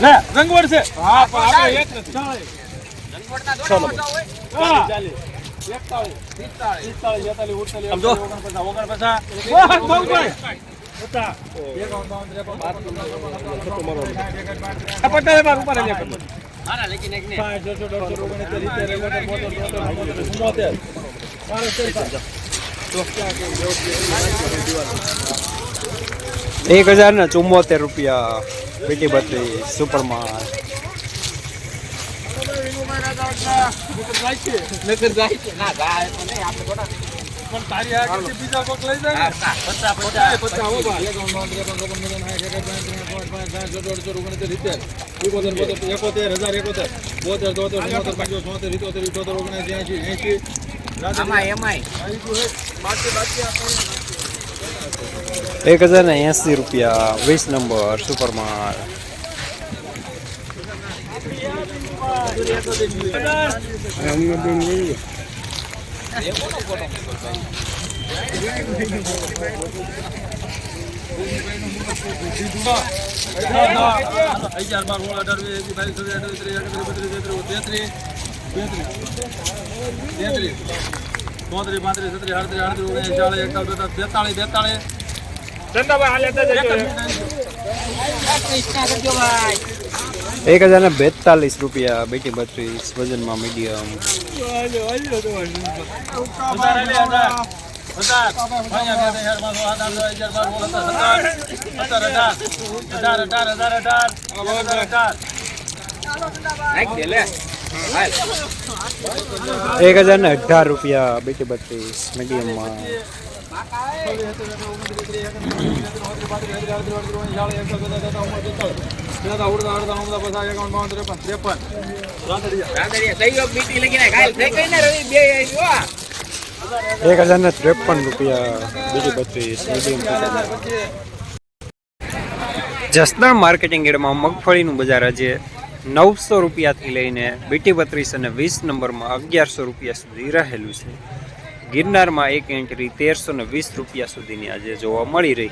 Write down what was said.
લે રંગવડ છે હા પણ આપણે એક નથી રંગવડના ચલો. દોડા હોય. હા. સાડત્રીસ, એક હજાર ને ચુમ્મોતેર રૂપિયા પેટી બત્રીસ સુપરમાં. પચાસ, પચાસ, પચાસ, એકોતેર, હજાર એકોતેર, બોતેર, તોતેર, ચુમ્મોતેર, પંચોતેર, છોતેર, સિત્તોતેર, ઇઠ્ઠોતેર, ઓગણએંસી, એંસી, એંસી. એમાંય. આવી બાકી, બાકી આપણે એક હજાર ને એંસી રૂપિયા વીસ નંબર સુપરમાં અગિયાર બાર સોળ અઢાર વીસ એકવીસ બાવીસ ચોવીસ અઠાવીસ ત્રીસ એકત્રીસ બત્રીસ તેત્રીસ તેત્રીસ તેત્રીસ ચોત્રીસ પાંત્રીસ છત્રીસ આડત્રીસ આડત્રીસ ઓગણીસ ચાલીસ એકાવન બેતાળીસ બેતાળીસ એક હજાર ને બેતાલીસ રૂપિયા બેટી બત્રીસ, વજનમાં મીડિયમ. એક હજાર ને અઢાર રૂપિયા બેટી બત્રીસ મીડિયમમાં એક હજાર ને ત્રેપન રૂપિયા બીજી બત્રીસ જસદણ માર્કેટિંગ એડમાં મગફળીનું બજાર આજે નવસો રૂપિયાથી લઈને બીટી બત્રીસ અને વીસ નંબરમાં અગિયારસો રૂપિયા સુધી રહેલું છે. ગિરનારમાં એક એન્ટ્રી તેરસો ને વીસ રૂપિયા સુધીની આજે જોવા મળી રહી.